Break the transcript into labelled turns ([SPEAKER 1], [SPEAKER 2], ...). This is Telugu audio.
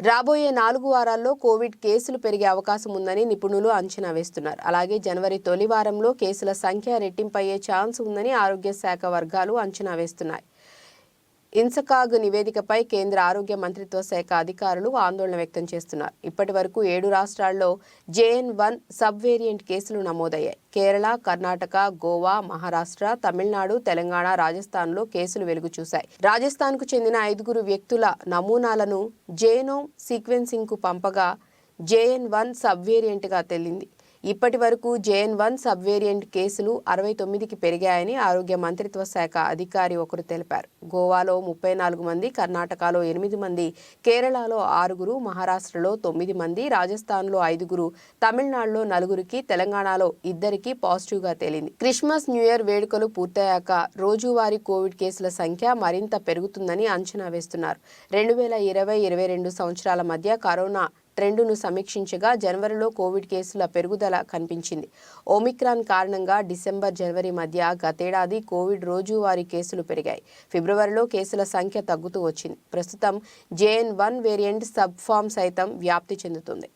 [SPEAKER 1] రాబోయే నాలుగు వారాల్లో కోవిడ్ కేసులు పెరిగే అవకాశం ఉందని నిపుణులు అంచనా వేస్తున్నారు. అలాగే జనవరి తొలి వారంలో కేసుల సంఖ్య రెట్టింపయ్యే ఛాన్స్ ఉందని ఆరోగ్య శాఖ వర్గాలు అంచనా వేస్తున్నాయి. ఇన్సకాగ్ నివేదికపై కేంద్ర ఆరోగ్య మంత్రిత్వ శాఖ అధికారులు ఆందోళన వ్యక్తం చేస్తున్నారు. ఇప్పటి వరకు ఏడు రాష్ట్రాల్లో జేఎన్ వన్ సబ్ వేరియంట్ కేసులు నమోదయ్యాయి. కేరళ కర్ణాటక గోవా మహారాష్ట్ర తమిళనాడు తెలంగాణ రాజస్థాన్లో కేసులు వెలుగు చూశాయి. రాజస్థాన్కు చెందిన ఐదుగురు వ్యక్తుల నమూనాలను జేనోమ్ సీక్వెన్సింగ్కు పంపగా జేఎన్ వన్ సబ్ వేరియంట్గా తేలింది. ఇప్పటి వరకు జేఎన్ వన్ సబ్ వేరియంట్ కేసులు అరవై తొమ్మిదికి పెరిగాయని ఆరోగ్య మంత్రిత్వ శాఖ అధికారి ఒకరు తెలిపారు. గోవాలో ముప్పై నాలుగు మంది కర్ణాటకలో ఎనిమిది మంది కేరళలో ఆరుగురు మహారాష్ట్రలో తొమ్మిది మంది రాజస్థాన్లో ఐదుగురు తమిళనాడులో నలుగురికి తెలంగాణలో ఇద్దరికి పాజిటివ్గా తేలింది. క్రిస్మస్ న్యూ ఇయర్ వేడుకలు పూర్తయ్యాక రోజువారీ కోవిడ్ కేసుల సంఖ్య మరింత పెరుగుతుందని అంచనా వేస్తున్నారు. రెండు వేల ఇరవై ఇరవై రెండు సంవత్సరాల మధ్య కరోనా ట్రెండును సమీక్షించగా జనవరిలో కోవిడ్ కేసుల పెరుగుదల కనిపించింది. ఓమిక్రాన్ కారణంగా డిసెంబర్ జనవరి మధ్య గతేడాది కోవిడ్ రోజువారీ కేసులు పెరిగాయి. ఫిబ్రవరిలో కేసుల సంఖ్య తగ్గుతూ వచ్చింది. ప్రస్తుతం JN one variant sub form సైతం వ్యాప్తి చెందుతుంది.